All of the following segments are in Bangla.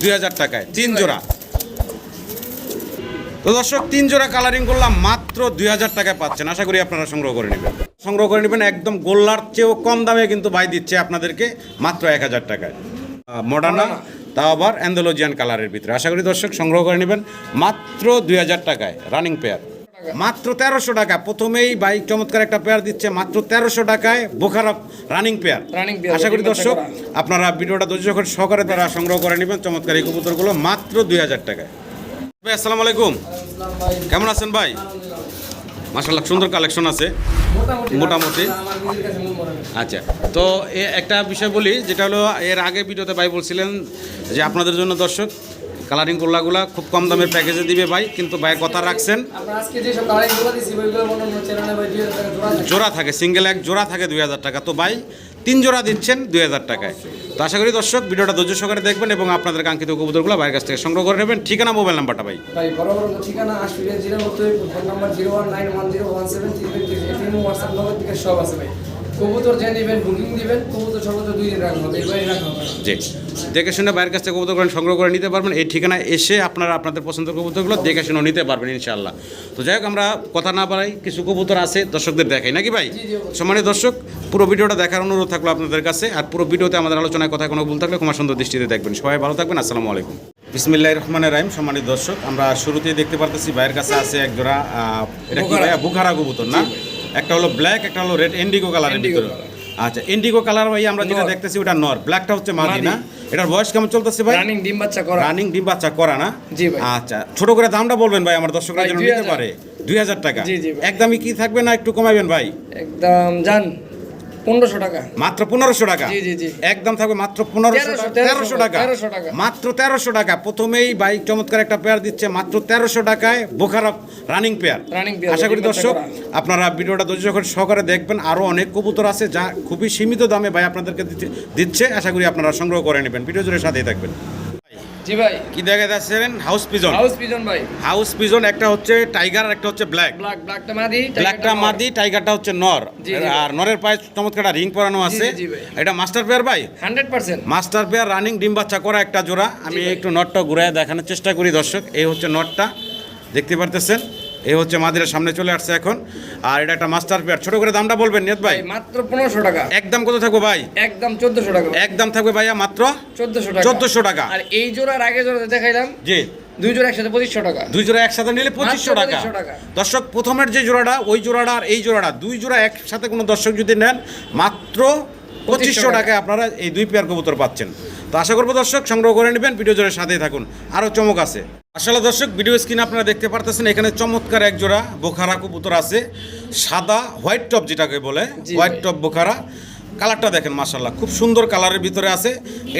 দুই হাজার টাকায় তিন জোড়া। তো দর্শক তিন জোড়া কালারিং করলাম মাত্র দুই হাজার টাকায় পাচ্ছেন। আশা করি আপনারা সংগ্রহ করে নেবেন। সংগ্রহ করে নেবেন একদম গোল্লার চেয়েও কম দামে কিন্তু ভাই দিচ্ছে আপনাদেরকে মাত্র এক হাজার টাকায়। মডার্না তা আবার অ্যান্ডোলজিয়ান কালারের ভিতরে। আশা করি দর্শক সংগ্রহ করে নেবেন মাত্র দুই হাজার টাকায় রানিং পেয়ার মাত্র তেরোশো টাকা। প্রথমেই বাইক চমৎকার একটা পেয়ার দিচ্ছে মাত্র তেরোশো টাকায় বোখারা রানিং পেয়ার আশা করি দর্শক আপনারা ভিডিওটা ধৈর্য করে সহকারে তারা সংগ্রহ করে নেবেন চমৎকার এই কবুতরগুলো মাত্র দুই হাজার টাকায়। ভাই আসসালামু আলাইকুম। কেমন আছেন ভাই? মাসাল্লাহ সুন্দর কালেকশন আছে। মোটামুটি। আচ্ছা তো এ একটা বিষয় বলি যেটা হলো এর আগে ভিডিওতে ভাই বলছিলেন যে আপনাদের জন্য দর্শক কালারিং কোল্লাগুলা খুব কম দামের প্যাকেজে দিবে ভাই কিন্তু ভাই কথা রাখছেন। জোড়া থাকে। সিঙ্গেল এক জোড়া থাকে দুই হাজার টাকা। তো ভাই তিন জোড়া দিচ্ছেন দুই হাজার টাকায়। তো আশা করি দর্শক ভিডিওটা ধৈর্য সহকারে দেখবেন এবং আপনাদের কাঙ্ক্ষিত কবুতরগুলো ভাইয়ের কাছ থেকে সংগ্রহ করে নেবেন। ঠিকানা মোবাইল নাম্বারটা ভাই। ভাই ঠিকানা জিরো মধ্যে phone number zero one nine one zero one seven three WhatsApp number থেকে সব আছে ভাই। কবুতর যে নেবেন বুকিং দিবেন কবুতর সর্বোচ্চ দুই দিন রাখা হবে এবারই রাখা হবে। জি। দেখে শুনে বাইরের কাছ থেকে কবুতর সংগ্রহ করে নিতে পারবেন। এই ঠিকানায় এসে আপনারা আপনাদের পছন্দের কবুতরগুলো দেখে শুনে নিতে পারবেন ইনশাআল্লাহ। তো যাই হোক আমরা কথা না বাড়াই কিছু কবুতর আছে দর্শকদের দেখাই নাকি ভাই। সম্মানিত দর্শক পুরো ভিডিওটা দেখার অনুরোধ থাকল আপনাদের কাছে আর পুরো ভিডিওতে আমাদের আলোচনায় কথা কোনো ভুল থাকলে ক্ষমা সুন্দর দৃষ্টিতে দেখবেন। সবাই ভালো থাকবেন আসসালামু আলাইকুম। বিসমিল্লাহ রহমানের রাহিম সম্মানিত দর্শক আমরা শুরুতেই দেখতে পারতেছি ভাইয়ের কাছে আছে এক জোড়া এটা কি ভাইয়া? বুখারা কবুতর না? একটা হলো ব্ল্যাক একটা হলো রেড ইন্ডিগো কালারের ভিতরে। আচ্ছা ইন্ডিগো কালার ভাই আমরা যেটা দেখতেছি ওটা নর ব্ল্যাকটা হচ্ছে মাদি। না? এটার বয়স কেমন চলতেছে ভাই? রানিং ডিম বাচ্চা করা। রানিং ডিম বাচ্চা করা না? জি ভাই। আচ্ছা ছোট করে দামটা বলবেন ভাই আমার দর্শকরা যেন নিতে পারে। দুই হাজার টাকা। জি, জি একদমই কি থাকবে না একটু কমাবেন ভাই? একদম জান। পনেরোশো টাকা। মাত্র পনেরোশো টাকা? জি, জি, জি। একদম থাকবে মাত্র পনেরোশো তেরোশো, টাকা। মাত্র তেরোশো টাকা। প্রথমেই বাইক চমৎকার একটা পেয়ার দিচ্ছে মাত্র তেরোশো টাকায় বোখারা রানিং পেয়ার আশা করি দর্শক আপনারা ভিডিওটা ধৈর্য সহকারে দেখবেন। আরও অনেক কবুতর আছে যা খুবই সীমিত দামে ভাই আপনাদেরকে দিচ্ছে। আশা করি আপনারা সংগ্রহ করে নেবেন। ভিডিও জুড়ে সাথেই থাকবেন। জি ভাই। কি দেখা যাচ্ছেন হাউস পিজন। হাউস পিজন ভাই। হাউস পিজন একটা হচ্ছে টাইগার আর একটা হচ্ছে ব্ল্যাক। ব্ল্যাক ব্ল্যাকটা মাদি ব্ল্যাকটা মাদি টাইগারটা হচ্ছে নর। আর নরের পায়ে চমৎকার রিং পরানো আছে। এটা মাস্টার পেয়ার ভাই? Hundred percent. Master pair running ডিম বাচ্চা করা একটা জোড়া। আমি একটু নটটা ঘুরে দেখানোর চেষ্টা করি দর্শক। এই হচ্ছে নটটা দেখতে পারতেছেন? এই হচ্ছে মাদিরের সামনে চলে আসছে এখন। আর এটা একটা মাস্টার পেয়ার ছোট করে দামটা বলবেন নিয়ত ভাই? ভাই মাত্র পনেরোশো টাকা। একদম কত থাকবে ভাই? একদম চোদ্দশো টাকা। একদম থাকবে ভাইয়া মাত্র চোদ্দশো টাকা। চোদ্দশো টাকা। আর এই জোড়ার আগে জোড়া দেখাইলাম জি। দুই জোড়া একসাথে পঁচিশশো টাকা। দুই জোড়া একসাথে নিলে পঁচিশশো টাকা। দর্শক প্রথমের যে জোড়াটা ওই জোড়াটা আর এই জোড়াটা দুই জোড়া একসাথে কোনো দর্শক যদি নেন মাত্র পঁচিশশো টাকায় আপনারা এই দুই পেয়ার কবুতর পাচ্ছেন। তো আশা করব দর্শক সংগ্রহ করে নেবেন ভিডিও জোরের সাথেই থাকুন। আরও চমক আছে। আসলে দর্শক ভিডিও স্ক্রিনে আপনারা দেখতে পারতেছেন এখানে চমৎকার এক জোড়া বোখারা কবুতর আছে। সাদা হোয়াইট টপ যেটাকে বলে হোয়াইট টপ বোখারা। কালারটা দেখেন মাসাল্লাহ খুব সুন্দর কালারের ভিতরে আছে।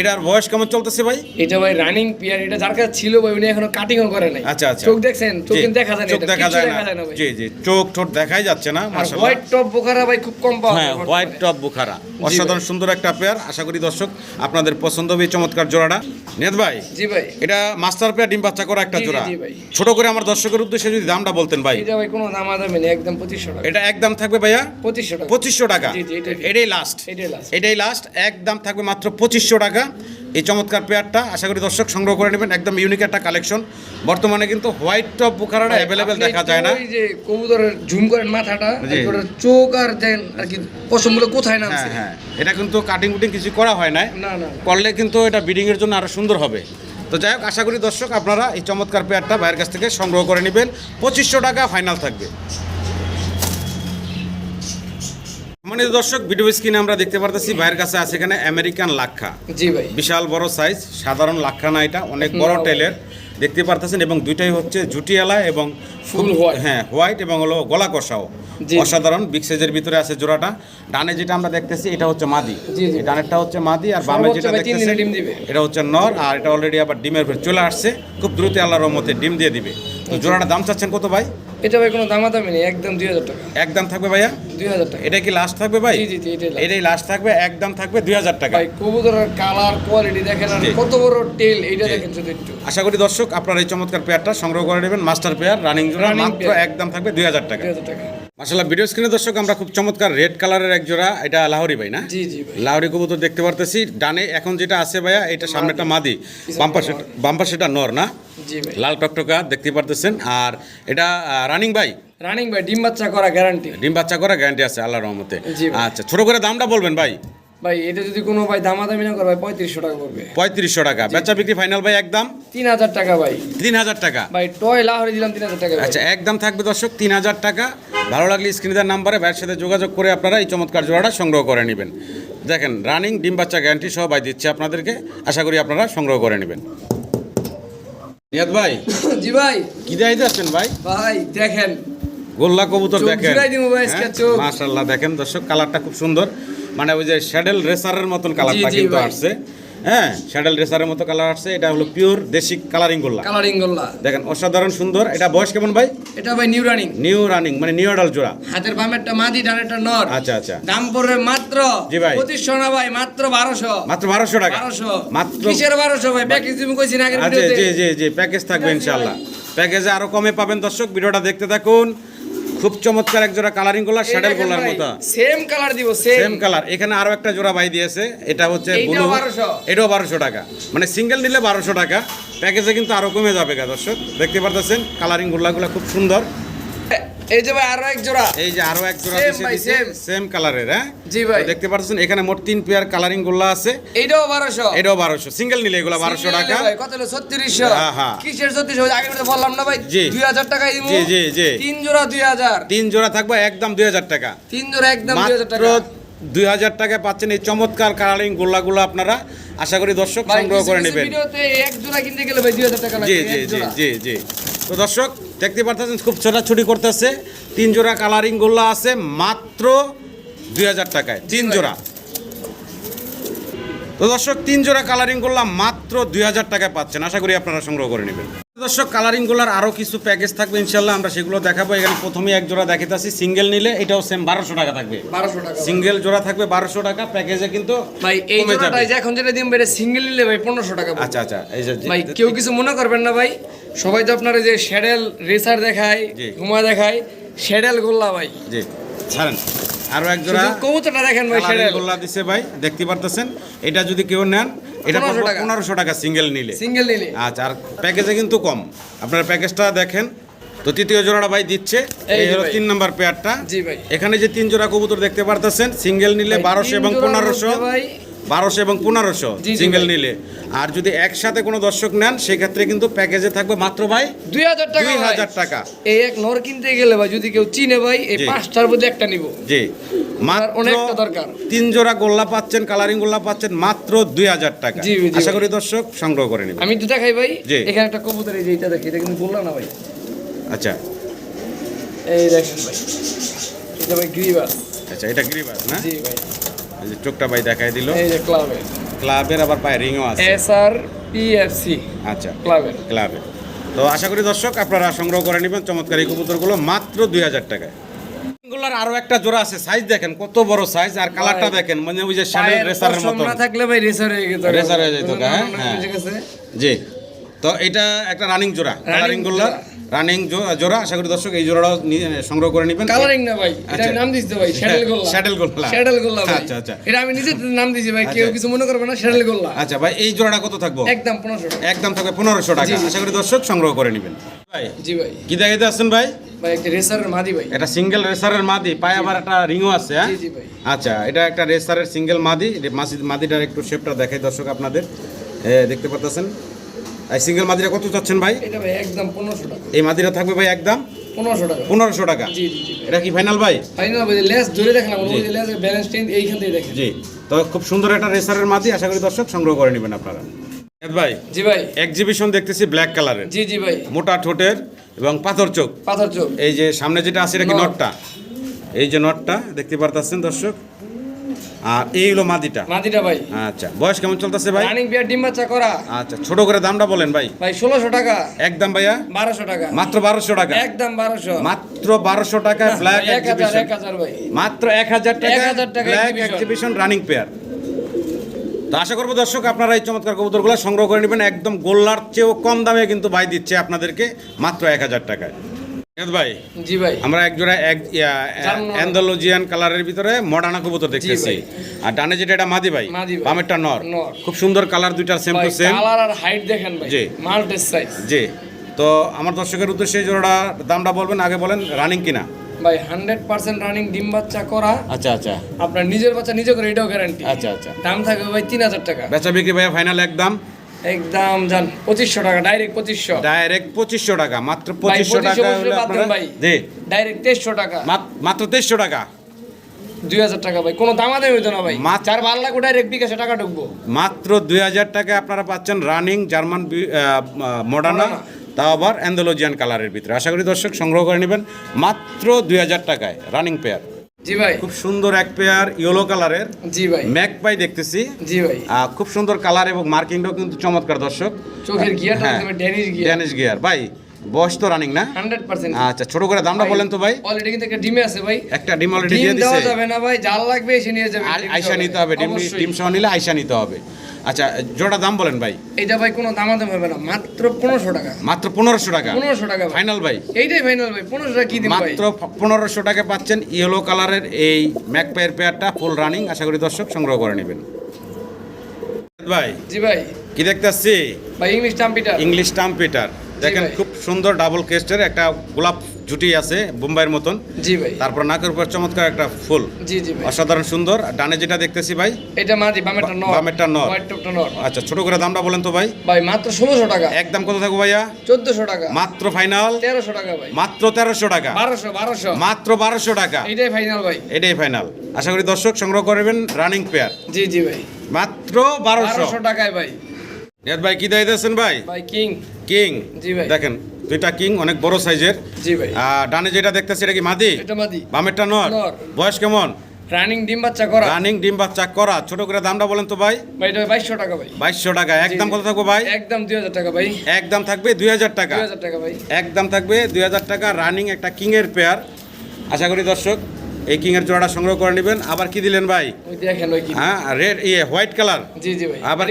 এটার বয়স কেমন চলতেছে ভাই? এটা ভাই রানিং পিয়ার এটা যার কাছে ছিল ভাই উনি এখনও কাটিংও করে নাই। আচ্ছা আচ্ছা। চোখ দেখছেন? চোখ কিন্তু দেখা যায় না চোখ দেখা যায় না। জি জি চোখ ঠোঁট দেখাই যাচ্ছে না আর মাশাআল্লাহ। হোয়াইট টপ বোখারা ভাই খুব কম পাওয়া হ্যাঁ হোয়াইট টপ বুখারা। অসাধারণ সুন্দর একটা পেয়ার আশা করি দর্শক আপনাদের পছন্দ হবে এই চমৎকার জোড়াটা। নেত ভাই জি ভাই। এটা মাস্টার পেয়ার ডিম বাচ্চা করা একটা জোড়া। ছোট করে আমার দর্শকের উদ্দেশ্যে যদি দামটা বলতেন ভাই। এটা ভাই কোনো দাম আদামি নেই একদম পঁচিশশো টাকা। এটা একদম থাকবে ভাইয়া? পঁচিশশো টাকা। পঁচিশশো টাকা। জি, জি, এটাই। লাস্ট এটাই last। এটাই লাস্ট একদম থাকবে মাত্র পঁচিশশো টাকা। এই চমৎকার পেয়ারটা আশা করি দর্শক সংগ্রহ করে নেবেন। একদম ইউনিক একটা কালেকশন বর্তমানে কিন্তু হোয়াইট টপ বুখারাটা অ্যাভেলেবেল দেখা যায় না। ওই যে কবুতরের ঝুম করেন মাথাটা চোখ আর দেন আর কি পশমগুলো কোথায় হ্যাঁ নামছে? হ্যাঁ। এটা কিন্তু কাটিং কুটিং কিছু করা হয় না। করলে কিন্তু এটা বিডিং এর জন্য আরও সুন্দর হবে। তো যাই হোক আশা করি দর্শক আপনারা এই চমৎকার পেয়ারটা ভাইয়ের কাছ থেকে সংগ্রহ করে নেবেন। পঁচিশশো টাকা ফাইনাল থাকবে। মানে দর্শক ভিডিও স্ক্রিনে আমরা দেখতে পারতেছি ভাইয়ের কাছে আছে এখানে আমেরিকান লাক্ষা। জি ভাই। বিশাল বড় সাইজ সাধারণ লাক্ষা না এটা অনেক বড় টেলের দেখতে পারতেছেন এবং দুইটাই হচ্ছে জুটিয়ালা এবং ফুল। হ্যাঁ হোয়াইট এবং হলো গলা কষাও। অসাধারণ বিগ সাইজের ভিতরে আছে জোড়াটা। ডানে যেটা আমরা দেখতেছি এটা হচ্ছে মাদি। ডানেরটা হচ্ছে মাদি আর বামে যেটা দেখতেছি। এটা হচ্ছে নর আর এটা অলরেডি আবার ডিমের ভেতর চলে আসছে। খুব দ্রুত আল্লাহর মতে ডিম দিয়ে দিবে। তো জোড়াটা দাম চাচ্ছেন কত ভাই? এটা ভাই কোনো দাম দামি নেই একদম দুই হাজার টাকা। একদম থাকবে ভাইয়া? দুই হাজার টাকা। এটা কি লাস্ট থাকবে ভাই? জি, জি, এটাই এটাই লাস্ট থাকবে একদম থাকবে দুই হাজার টাকা। ভাই কবুতরের কালার কোয়ালিটি দেখেন আর কত বড় টেল এইটা দেখেন শুধু একটু। আশা করি দর্শক আপনারা এই চমৎকার পেয়ারটা সংগ্রহ করে নেবেন। মাস্টার পেয়ার রানিং জোড়া মাত্র একদম থাকবে দুই হাজার টাকা। দুই হাজার টাকা। মাসাল্লাহ ভিডিও স্ক্রিনে দর্শক আমরা খুব চমৎকার রেড কালারের এক জোড়া এটা লাহরি ভাই না? লাহরি জি কবুতর দেখতে পারতেছি। ডানে এখন যেটা আছে ভাইয়া এটা সামনেটা মাদি। বাম্পার সেটা বাম্পার সেটা নর না? লাল টকটকা দেখতে পারতেছেন। আর এটা রানিং ভাই? রানিং ভাই ডিম বাচ্চা করা গ্যারান্টি ডিম বাচ্চা করা গ্যারান্টি আছে আল্লাহ রহমতে। আচ্ছা ছোট করে দামটা বলবেন ভাই। ভাই এটা যদি কোনো ভাই দামাদামি না করে ভাই পঁয়ত্রিশশো টাকা পড়বে। পঁয়ত্রিশশো টাকা। বেচা বিক্রি ফাইনাল ভাই একদম? তিন হাজার টাকা ভাই। তিন হাজার টাকা। ভাই টয় লাহরে দিলাম তিন হাজার টাকা। আচ্ছা একদম থাকবে দর্শক তিন হাজার টাকা। ভালো লাগলে স্ক্রিনের নাম্বারে ভাইয়ের সাথে যোগাযোগ করে আপনারা এই চমৎকার জোড়াটা সংগ্রহ করে নেবেন। দেখেন রানিং ডিম বাচ্চা গ্যারান্টি সহ ভাই দিচ্ছে আপনাদেরকে। আশা করি আপনারা সংগ্রহ করে নেবেন। নিয়াদ ভাই জি ভাই। কি দেয় যাচ্ছেন ভাই? ভাই দেখেন। গোল্লা কবুতর দেখেন। আজকে মাশাল্লাহ দেখেন দর্শক কালারটা খুব সুন্দর। মানে ওই যে শ্যাডেল রেসারের মতন কালারটা কিন্তু আসছে। হ্যাঁ শ্যাডেল রেসারের মতো কালার আসছে। এটা হলো পিওর দেশি কালারিং গোল্লা। কালারিং গোল্লা। দেখেন অসাধারণ সুন্দর। এটা বয়স কেমন ভাই? এটা ভাই নিউ রানিং নিউ রানিং মানে নিউ অডাল জোড়া। হাতের বামেরটা মাদি ডানেরটা নর। আচ্ছা আচ্ছা। দাম পড়বে মাত্র জি ভাই। পঁচিশশো না ভাই মাত্র বারোশো। মাত্র বারোশো টাকা? বারোশো। মাত্র কিসের বারোশো ভাই? প্যাকেজ তুমি কইছি না আগের আচ্ছা ভিডিওতে। জি জি জি প্যাকেজ থাকবে ইনশাআল্লাহ। প্যাকেজে আরও কমে পাবেন দর্শক। ভিডিওটা দেখতে থাকুন। খুব চমৎকার এক জোড়া কালারিং কলার শ্যাডেল কলার মতো। সেম কালার দিব সেম কালার এখানে আরও একটা জোড়া ভাই দিয়েছে এটা হচ্ছে ব্লু 1200 এটাও বারোশো টাকা। মানে সিঙ্গেল নিলে বারোশো টাকা প্যাকেজে কিন্তু আরও কমে যাবে গা দর্শক। দেখতে পারতেছেন কালারিং গোলাগুলো খুব সুন্দর। এই যে ভাই আরও এক জোড়া। এই যে আরও এক জোড়া Same সেম কালারের হ্যাঁ? জি ভাই। দেখতে পাচ্ছেন এখানে মোট তিন পেয়ার কালারিং গোল্লা আছে। এইটাও বারোশো। এটাও বারোশো। সিঙ্গেল নিলে এগুলো বারোশো টাকা। কত হলো? ছত্রিশশো। হ্যাঁ, হ্যাঁ। কিসের ছত্রিশশো? আগে ভিডিওতে বললাম না ভাই? জি। দুই হাজার টাকা দিব। জি, জি, জি। তিন জোড়া তিন থাকবে একদম দুই হাজার টাকা। তিন জোড়া একদম দুই হাজার টাকা। দুই হাজার টাকায় পাচ্ছেন এই চমৎকার কালারিং গোল্লাগুলো আপনারা। আশা করি দর্শক সংগ্রহ করে নেবেন। এক জোড়া কিনতে গেলে ভাই দুই হাজার টাকা জি জি জি জি জি। তো দর্শক দেখতে পারতেছেন, খুব ছোটাছুটি করতেছে। তিন জোড়া কালারিং গোল্লা আছে, মাত্র দুই হাজার টাকায়, তিন জোড়া। তো দর্শক, তিন জোড়া কালারিং গোল্লা মাত্র দুই হাজার টাকায় পাচ্ছেন। আশা করি আপনারা সংগ্রহ করে নেবেন। দর্শক কালারিং গোলার আরও কিছু প্যাকেজ থাকবে ইনশাল্লাহ আমরা সেগুলো দেখাবো। এখানে প্রথমে এক জোড়া দেখাতেছি সিঙ্গেল নিলে এটাও সেম বারোশো টাকা থাকবে। বারোশো টাকা। সিঙ্গেল জোড়া থাকবে বারোশো টাকা প্যাকেজে কিন্তু ভাই এই। যে এখন যেটা দিন বেড়ে সিঙ্গেল নিলে ভাই পনেরোশো টাকা। আচ্ছা আচ্ছা এই যে ভাই কেউ কিছু মনে করবেন না ভাই সবাই তো আপনার যে শ্যাডেল রেসার দেখায় ঘুমা দেখায় শ্যাডেল গোল্লা ভাই। জি। ছাড়েন। আরও এক জোড়া কবুতরটা দেখেন ভাই গোল্লা দিছে ভাই দেখতে পারতেছেন? এটা যদি কেউ নেন এটা 1500 টাকা। পনেরোশো টাকা সিঙ্গেল নিলে। সিঙ্গেল নিলে। আচ্ছা আর প্যাকেজে কিন্তু কম। আপনারা প্যাকেজটা দেখেন। তো তৃতীয় জোড়াটা ভাই দিচ্ছে। এই হলো তিন নাম্বার পেয়ারটা জি ভাই। এখানে যে তিন জোড়া কবুতর দেখতে পারতেছেন সিঙ্গেল নিলে বারোশো এবং পনেরোশো। বারোশো এবং পনেরোশো সিঙ্গেল নিলে। আর যদি একসাথে কোনো দর্শক নেন সেক্ষেত্রে কিন্তু প্যাকেজে থাকবে মাত্র ভাই দুই হাজার টাকা দুই হাজার টাকা। এই এক নর কিনতে গেলে ভাই যদি কেউ চিনে ভাই এই পাঁচটার মধ্যে একটা নিব। জি। অনেকটা দরকার। তিন জোড়া গোল্লা পাচ্ছেন কালারিং গোল্লা পাচ্ছেন মাত্র দুই হাজার টাকা। আশা করি দর্শক সংগ্রহ করে নেবেন আমি তো দেখাই ভাই। এখানে একটা কবুতর এই যে এটা দেখি এটা কিন্তু বললাম না ভাই? আচ্ছা। এই দেখেন ভাই। এটা ভাই গ্রিবাস আচ্ছা এটা গ্রিবাস না? জি ভাই। এই যে চোখটা ভাই দেখাই দিল। এই যে ক্লাবের ক্লাবের আবার পায়ে রিংও আছে। এস আর পিএফসি আচ্ছা। ক্লাবের ক্লাবে। তো আশা করি দর্শক আপনারা সংগ্রহ করে নেবেন চমৎকার এই কবুতরগুলো মাত্র দুই হাজার টাকায়। এগুলোর আরও একটা জোড়া আছে সাইজ দেখেন কত বড় সাইজ আর কালারটা দেখেন মানে ওই যে শ্যাডেল রেসারের মতো না থাকলে ভাই রেসার হয়ে যেত রেসার হয়ে যেত, জি। তো এটা একটা রানিং জোড়া গোল্লার জোড়া। রানিং জোড়া আশা করি দর্শক এই জোড়াটাও সংগ্রহ করে নেবেন। কালারিং না ভাই এটা আচ্ছা। নাম দিছি তো ভাই শ্যাডেল গোল্লা শ্যাডেল গোল্লা। শ্যাডেল গোল্লা আচ্ছা, আচ্ছা। এটা আমি নিজে নাম দিছি ভাই কেউ আচ্ছা। কিছু মনে করবে না শ্যাডেল গোল্লা আচ্ছা ভাই এই জোড়াটা কত থাকব? একদম পনেরোশো টাকা। একদম থাকবে পনেরোশো টাকা। জি, জি। আশা করি দর্শক সংগ্রহ করে নেবেন। ভাই জি ভাই। কি দেখাইতে আসছেন ভাই? ভাই একটা রেসারের মাদি ভাই। এটা সিঙ্গেল রেসারের মাদি পায়ে আবার একটা রিংও আছে হ্যাঁ? জি, জি ভাই। আচ্ছা এটা একটা রেসারের সিঙ্গেল মাদি মাদিটার একটু শেপটা দেখাই দর্শক আপনাদের। দেখতে পাচ্ছেন এই সিঙ্গেল মাদিটা কত চাচ্ছেন ভাই? এটা ভাই একদম পনেরোশো টাকা। এই মাদিটা থাকবে ভাই একদম? পনেরোশো টাকা। পনেরোশো টাকা। জি জি এটা কি ফাইনাল ভাই? ফাইনাল ভাই লেস ধরে দেখেন জি। ওই লেস ব্যালেন্স টেন এইখান থেকে দেখেন। জি। তো খুব সুন্দর একটা রেসারের মাদি আশা করি দর্শক সংগ্রহ করে নেবেন আপনারা। ভাই জি ভাই। এক্সিবিশন দেখতেছি ব্ল্যাক কালারের জি জি ভাই। মোটা ঠোঁটের এবং পাথর চোখ। পাথর চোখ। এই যে সামনে যেটা আছে এটা কি নট। নটটা? এই যে নটটা দেখতে পারতেছেন দর্শক? আর এই হলো মাদিটা। মাদিটা ভাই। আচ্ছা বয়স কেমন চলতেছে ভাই? রানিং বিয়ার ডিম বাচ্চা করা। আচ্ছা ছোট করে দামটা বলেন ভাই। ভাই ষোলোশো টাকা। একদম ভাইয়া? বারোশো টাকা। মাত্র বারোশো টাকা? একদম বারোশো। মাত্র বারোশো টাকা ব্ল্যাক এক্সিবিশন এক হাজার ভাই। মাত্র এক হাজার টাকা 1000 টাকা ব্ল্যাক এক্সিবিশন রানিং পেয়ার তো আশা করব দর্শক আপনারা এই চমৎকার কবুতরগুলো সংগ্রহ করে নেবেন। একদম গোল্লার চেয়েও কম দামে কিন্তু ভাই দিচ্ছে আপনাদেরকে মাত্র এক হাজার টাকায়। ভাই? জি ভাই। আমরা এক এক জার্মান। কালারের ভিতরে মডার্না কবুতর দেখতেছি। আর ডানে যেটা এটা মাদি ভাই। বামেরটা নর। নর। খুব সুন্দর কালার দুইটার সেম টু সেম কালার আর হাইট দেখেন ভাই। জি। মাল্টের সাইজ জি। তো আমার দর্শকের উদ্দেশ্যে জোড়াটা দামটা বলবেন আগে বলেন রানিং কিনা? ভাই হান্ড্রেড পার্সেন্ট রানিং ডিম বাচ্চা করা। আচ্ছা আচ্ছা। আপনার নিজের বাচ্চা নিজে করে এটাও গ্যারান্টি আচ্ছা আচ্ছা। দাম থাকবে ভাই তিন হাজার টাকা। বেচা বিক্রি ভাইয়া ফাইনাল একদম। একদম যান পঁচিশশো টাকা ডাইরেক্ট পঁচিশশো। ডাইরেক্ট পঁচিশশো টাকা মাত্র পঁচিশশো টাকা ভাই। জি। ডাইরেক্ট তেইশশো টাকা। মাত- মাত্র তেইশশো টাকা। দুই হাজার টাকা ভাই কোনো দামাদামি হইতো না ভাই। চার ভালো লাগবে ডাইরেক্ট বিকাশে টাকা ঢুকবো। মাত্র দুই হাজার টাকায় আপনারা পাচ্ছেন রানিং জার্মান মডার্না তাও আবার অ্যান্ডোলজিয়ান কালারের ভিতরে। আশা করি দর্শক সংগ্রহ করে নেবেন। মাত্র দুই হাজার টাকায় রানিং পেয়ার জি ভাই। খুব সুন্দর এক পেয়ার ইয়েলো কালারের জি ভাই। ম্যাক পাই দেখতেছি। জি ভাই। খুব সুন্দর কালার এবং মার্কিংটাও কিন্তু চমৎকার দর্শক। চোখের gear Danish gear Danish gear ভাই বয়স তো রানিং না? হান্ড্রেড পার্সেন্ট আচ্ছা ছোট করে দামটা বলেন তো ভাই। অলরেডি কিন্তু একটা ডিমে আছে ভাই। একটা ডিম অলরেডি ডিম দিয়ে দিছে। যাবে না ভাই জাল লাগবে এসে নিয়ে যাবে। আইসা নিতে হবে ডিম। ডিম সহ নিলে আইসা নিতে হবে। আচ্ছা জোড়া দাম বলেন ভাই। এটা ভাই কোনো দাম দাম হবে না মাত্র পনেরোশো টাকা। মাত্র পনেরোশো টাকা। পনেরোশো টাকা ফাইনাল ভাই। এইটাই ফাইনাল ভাই পনেরোশো টাকা কি দিন ভাই? মাত্র পনেরোশো টাকা পাচ্ছেন ইয়েলো কালারের এই ম্যাক পায়ের পেয়ারটা ফুল রানিং আশা করি দর্শক সংগ্রহ করে নেবেন। ভাই জি ভাই। কি দেখতে আসছি? ভাই ইংলিশ টাম্পিটার ইংলিশ টাম্পিটার দেখেন খুব সুন্দর ডাবল কেস্টের একটা গোলাপ জুটি আছে বোম্বাইয়ের মতন। জি ভাই। তারপর নাকের উপর চমৎকার একটা ফুল। জি জি ভাই। অসাধারণ সুন্দর। ডানে যেটা দেখতেছি ভাই এটা মাদি বামেরটা নর। বামেরটা নর। নর। আচ্ছা ছোট করে দামটা বলেন তো ভাই। ভাই মাত্র ষোলোশো টাকা। একদম কত থাকব ভাইয়া? চোদ্দশো টাকা। মাত্র ফাইনাল তেরোশো টাকা ভাই। মাত্র তেরোশো টাকা। বারোশো বারোশো। মাত্র বারোশো টাকা। এটাই ফাইনাল ভাই। এটাই ফাইনাল আশা করি দর্শক সংগ্রহ করবেন রানিং পেয়ার জি জি ভাই। মাত্র বারোশো। বারোশো টাকায় ভাই। নিয়াদ ভাই কি দিয়েছেন ভাই? ভাই কিং। কিং? জি ভাই। দেখেন দুইটা কিং অনেক বড় সাইজের। জি ভাই। ডানে যেটা দেখতেছি এটা কি মাদি? এটা মাদি। বামেরটা নর। বয়স কেমন? রানিং ডিম বাচ্চা করা। রানিং ডিম বাচ্চা করা। ছোট করে দামটা বলেন তো ভাই। ভাই এটা বাইশশো টাকা ভাই। বাইশশো টাকা। একদম। কত থাকব ভাই? একদম দুই হাজার টাকা ভাই। একদম থাকবে দুই হাজার টাকা। দুই হাজার টাকা ভাই। একদম থাকবে দুই হাজার টাকা। রানিং একটা কিং এর পেয়ার আশা করি দর্শক এই কিং এর জোড়াটা সংগ্রহ করে নেবেন। আবার কি দিলেন ভাই? হ্যাঁ রেড ইয়ে হোয়াইট কালার জি জি ভাই। আবার।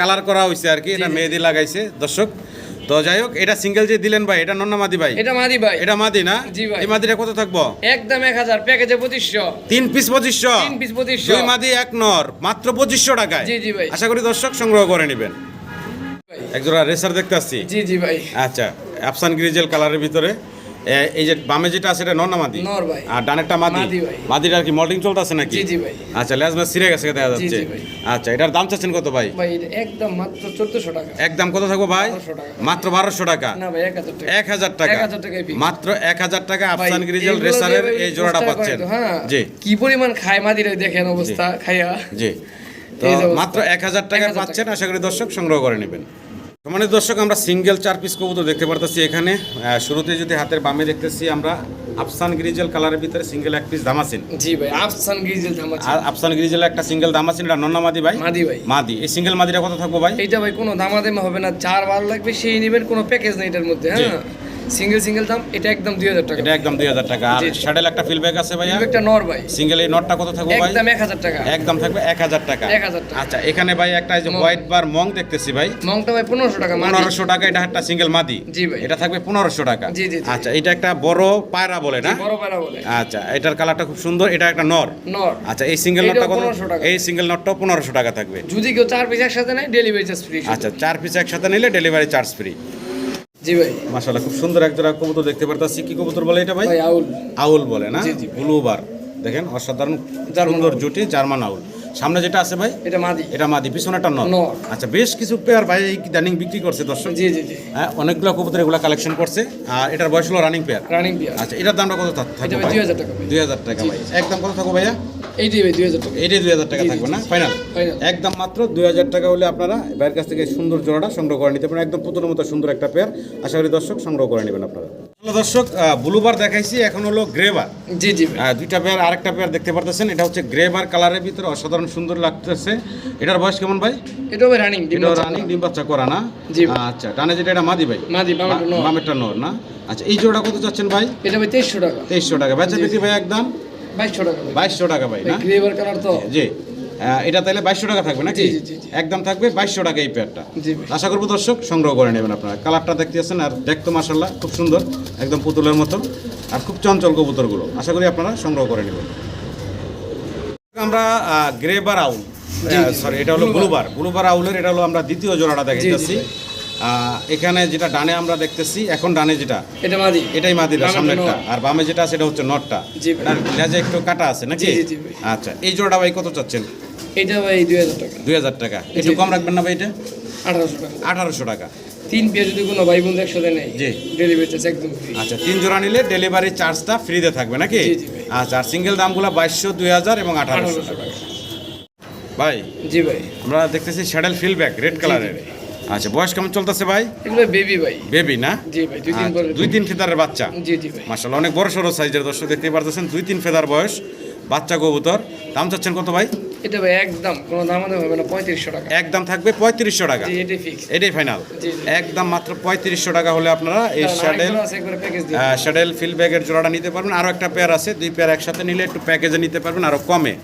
কালার করা হয়েছে আর কি এটা। মেহেদি লাগাইছে দর্শক। তো যাই হোক এটা সিঙ্গেল যে দিলেন ভাই এটা নন্না মাদি ভাই? এটা মাদি ভাই। এটা মাদি না? জি ভাই। এই মাদিটা কত থাকব? একদম এক হাজার প্যাকেজে পঁচিশশো। তিন পিস পঁচিশশো? তিন পিস পঁচিশশো। দুই মাদি এক নর মাত্র পঁচিশশো টাকায়। জি, জি ভাই। আশা করি দর্শক সংগ্রহ করে নেবেন। একজোড়া রেসার দেখতে আসছি। জি জি ভাই। আচ্ছা আফসান গ্রিজেল কালারের ভিতরে। এই যে বামে যেটা আছে এটা নন্না মাদি? আর ডানেরটা মাদি। মাদিটার কি মল্টিং চলতেছে নাকি? আচ্ছা লেজ ম্যাচ সিরে গেছে দেখা যাচ্ছে। আচ্ছা এটার দাম চাচ্ছেন কত ভাই? একদম মাত্র চোদ্দশো টাকা। একদম কত থাকব ভাই? মাত্র বারোশো টাকা। এক হাজার টাকা। এক হাজার টাকা। 1000 টাকায় বিক্রি। মাত্র এক হাজার টাকা আফসান গ্রিজেল রেসারের এই জোড়াটা পাচ্ছেন। হ্যাঁ। জি। কি পরিমাণ খায় মাদিরে দেখেন অবস্থা খাইয়া। জি। তো। মাত্র এক হাজার টাকা। পাচ্ছেন আশা করি দর্শক সংগ্রহ করে নেবেন। সমানের দর্শক আমরা সিঙ্গেল চার পিস কবুতর দেখতে পারতেছি এখানে। শুরুতে যদি হাতের বামে দেখতেছি আমরা আফসান গ্রিজেল কালারের ভিতরে সিঙ্গেল এক পিস দামাসিন জি ভাই আফসান গ্রিজেল দামাসিন আর আফসান গ্রিজেল একটা সিঙ্গেল দামাসিন এটা নন্না মাদি ভাই? মাদি ভাই। মাদি। এই সিঙ্গেল মাদিটা কত থাকব ভাই? এটা ভাই কোনো দামাদামি হবে না চার ভালো লাগবে সেই নেবেন কোনো প্যাকেজ নেই এটার মধ্যে হ্যাঁ? সিঙ্গেল সিঙ্গেল দাম এটা একদম দুই হাজার টাকা। এটা একদম দুই হাজার টাকা। আর। শাডেল একটা ফিলব্যাক আছে ভাইয়া? একটা নর ভাই। সিঙ্গেল এই নটটা কত থাকব ভাই? একদম এক হাজার টাকা। একদম থাকবে এক হাজার টাকা। 1000 টাকা। আচ্ছা এখানে ভাই একটা এই যে হোয়াইট বার মং দেখতেছি ভাই। মংটা ভাই পনেরোশো টাকা পনেরোশো টাকা এটা একটা সিঙ্গেল মাদি। জি ভাই। এটা থাকবে পনেরোশো টাকা। জি, জি। আচ্ছা এটা একটা বড় পায়রা বলে না? বড় পায়রা বলে। আচ্ছা এটার কালারটা খুব সুন্দর এটা একটা নর। নর। আচ্ছা এই সিঙ্গেল নটটা কত? 1500 টাকা। এই সিঙ্গেল নটটাও পনেরোশো টাকা থাকবে। যদি কেউ চার পিস একসাথে নেয় ডেলিভারি চার্জ ফ্রি আচ্ছা চার পিস একসাথে নিলে ডেলিভারি চার্জ ফ্রি জি ভাই। মাশাআল্লাহ খুব সুন্দর এক জোড়া কবুতর দেখতে পারতাছি। কি কবুতর বলে এটা ভাই? আউল। আউল বলে না। ব্লুবার। দেখেন অসাধারণ সুন্দর জুটি জার্মান আউল। সামনে যেটা আছে ভাই এটা মাদি। এটা মাদি পিছনে একটা নর। আচ্ছা বেশ কিছু পেয়ার ভাই এই ডাইনিং বিক্রি করছে দর্শক। জি জি জি। হ্যাঁ অনেকগুলো কবুতর এগুলো কালেকশন করছে। আর এটার বয়স হলো রানিং পেয়ার রানিং বিয়ার আচ্ছা এটার দামটা কত থাক- থাকবে ভাই 2000 টাকা। দুই হাজার টাকা ভাই। একদম কত থাকব ভাইয়া? এইটাই ভাই দুই হাজার টাকা। এটাই দুই হাজার টাকা থাকবে না। ফাইনাল একদম মাত্র দুই হাজার টাকা হলে আপনারা ভাইয়ের কাছ থেকে সুন্দর জোড়াটা সংগ্রহ করে নিতে পারেন। একদম পুতুলের মতো সুন্দর একটা পেয়ার আশা করি দর্শক সংগ্রহ করে নেবেন আপনারা। দর্শক ব্লুবার দেখাইছি এখন হলো গ্রেবার। জি জি। দুইটা পেয়ার আরেকটা পেয়ার দেখতে পারতেছেন এটা হচ্ছে গ্রেবার কালারের ভিতরে অসাধারণ সুন্দর লাগতেছে। এটার বয়স কেমন ভাই? ভাই রানিং এটা রানিং ডিম বাচ্চা করা না? জি। আচ্ছা ডানে যেটা এটা মাদি ভাই? মাদি বামেরটা নর। না? আচ্ছা এই জোড়া কত চাচ্ছেন ভাই? এটা ভাই তেইশশো টাকা। তেইশশো টাকা। বেচা বিক্রি ভাই একদম? বাইশশো টাকা ভাই। বাইশশো টাকা ভাই না? গ্রেভার কালার তো। জি। এটা তাহলে বাইশশো টাকা থাকবে নাকি। একদম থাকবে বাইশশো টাকা এই পেয়ারটা আশা করব দর্শক সংগ্রহ করে নেবেন আপনারা। কালারটা দেখতে আছেন আর দেখতো মাসাল্লাহ খুব সুন্দর একদম পুতুলের মতো আর খুব চঞ্চল কবুতরগুলো। আশা করি আপনারা সংগ্রহ করে নেবেন। আমরা গ্রেবার আউল সরি এটা হলো ব্লুবার ব্লুবার আউলের এটা হলো আমরা দ্বিতীয় জোড়াটা দেখাইতেছি আহ, এখানে যেটা ডানে আমরা দেখতেছি এখন ডানে যেটা? এটা মাদি। এটাই মাদিরা সামনেরটা। নর। আর বামে যেটা সেটা হচ্ছে নটটা। লেজে একটু কাটা আছে নাকি? জি, জি, জি। আচ্ছা এই জোড়াটা ভাই কত চাচ্ছেন? এটা ভাই দুই হাজার টাকা। দুই হাজার টাকা। একটু কম রাখবেন না ভাই এটা? আঠারোশো টাকা। আঠারোশো টাকা। তিন পেয়ে যদি কোনো ভাই বোন একসাথে নেয় জি। ডেলিভারি চার্জ একদম ফ্রি আচ্ছা তিন জোড়া নিলে ডেলিভারি চার্জটা ফ্রিতে থাকবে নাকি। আচ্ছা আর সিঙ্গেল দামগুলো বাইশশো দুই হাজার এবং আঠারোশো টাকা। ভাই জি ভাই। আমরা দেখতেছি শ্যাডেল ফিল ব্যাগ রেড কালারের আচ্ছা বয়স কেমন চলতেছে ভাই? এগুলো বেবি ভাই। বেবি না? জি ভাই দুই দিন আচ্ছা, দুই তিন ফেদারের বাচ্চা। জি জি ভাই। অনেক বড় সড়ো সাইজের দর্শক দেখতে পারতেছেন দুই তিন ফেদার বয়স বাচ্চা কবুতর। দাম চাচ্ছেন কত ভাই? এটা ভাই একদম কোনো দাম দাম হবে না পঁয়ত্রিশশো টাকা। একদম থাকবে পঁয়ত্রিশশো টাকা। এটাই ফিক্স এটাই ফাইনাল। একদম মাত্র পঁয়ত্রিশশো টাকা হলে আপনারা এই স্যাডেল শ্যাডেল ফিল ব্যাগের জোড়াটা নিতে পারবেন। আরও একটা পেয়ার আছে দুই পেয়ার একসাথে নিলে একটু প্যাকেজে নিতে পারবেন আরও কমে।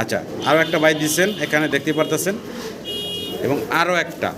আচ্ছা আরও একটা বাইক দিচ্ছেন এখানে দেখতে পারতেছেন। এবং আরও একটা।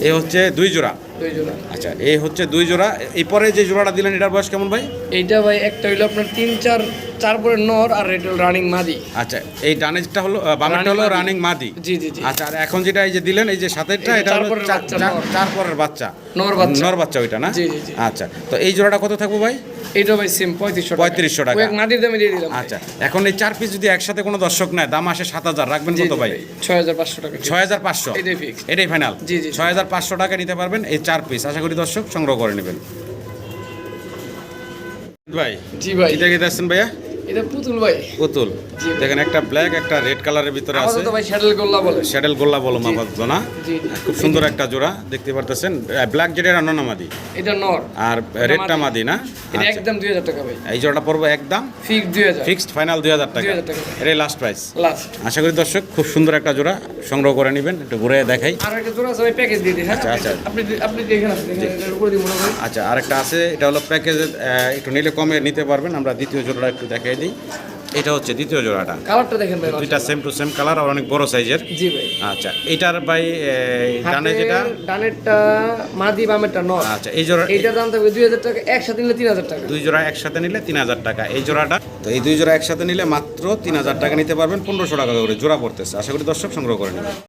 এ হচ্ছে দুই জোড়া। দুই জোড়া। আচ্ছা এই হচ্ছে দুই জোড়া। এই পরে যে জোড়াটা দিলেন এটার বয়স কেমন ভাই? এইটা ভাই একটা হইল আপনার তিন চার চার পরে নর আর এটা রানিং মাদি। আচ্ছা এই ডানেজটা হলো বামেরটা হলো রানিং মাদি। জি জি জি। আচ্ছা আর এখন যেটা এই যে দিলেন এই যে সাতেরটা এটা হলো চার- বাচ্চা, নর। পরের বাচ্চা। নর বাচ্চা। নর বাচ্চা ওইটা না? জি, জি। আচ্ছা তো এই জোড়াটা কত থাকব ভাই? এইটা ভাই সেম পঁয়ত্রিশশো 3500 টাকা। মাটির দামে দিয়ে দিলাম। আচ্ছা এখন এই চার পিস যদি একসাথে কোনো দর্শক নেয় দাম আসে সাত হাজার। রাখবেন কত ভাই? ছয় হাজার পাঁচশো টাকা ছয় হাজার পাঁচশো। এটাই ফাইনাল জি, জি। ছয় হাজার পাঁচশো টাকা নিতে পারবেন এই চার পিস আশা করি দর্শক সংগ্রহ করে নেবেন। ভাই জি ভাই। এটা কি দেখছেন ভাইয়া? এটা পুতুল ভাই। পুতুল। দেখেন একটা ব্ল্যাক একটা রেড কালারের ভিতরে আছে। ভাই শ্যাডেল গোল্লা বলে। শ্যাডেল গোল্লা বলো খুব সুন্দর একটা জোড়া দেখতে পারতেছেন। ব্ল্যাক যেটা রান্নামাদি এটা নর। আর রেডটা মাদি। না? এটা আচ্ছা। একদম দুই হাজার টাকা ভাই। এই জোড়াটা পড়ব একদম ফিক্স দুই হাজার। ফিক্সড ফাইনাল দুই হাজার টাকা। 2000 টাকা। এটাই লাস্ট প্রাইস লাস্ট আশা করি দর্শক খুব সুন্দর একটা জোড়া সংগ্রহ করে নেবেন একটু ঘুরে দেখাই। আর একটা জোড়া আছে ভাই প্যাকেজ দিয়ে দিই। হ্যাঁ আচ্ছা, আচ্ছা। আপনি আপনি দেখেন আচ্ছা আরেকটা আছে এটা হলো প্যাকেজে একটু নিলে কমে নিতে পারবেন। আমরা দ্বিতীয় জোড়াটা একটু দেখাই। দিই। এটা হচ্ছে দ্বিতীয় জোড়াটা। কালারটা দেখেন ভাই দুইটা সেম টু সেম কালার আর অনেক বড় সাইজের জি ভাই। আচ্ছা এটার ভাই ডানে যেটা? ডানেরটা মাদি বামেরটা নর আচ্ছা এই জোড়া এইটার দাম থাকবে দুই হাজার টাকা একসাথে নিলে তিন হাজার টাকা। দুই জোড়া একসাথে নিলে তিন হাজার টাকা। এই জোড়াটা তো এই দুই জোড়া একসাথে নিলে মাত্র তিন হাজার টাকা নিতে পারবেন পনেরোশো টাকা করে জোড়া পড়তেছে। আশা করি দর্শক সংগ্রহ করে নেবেন।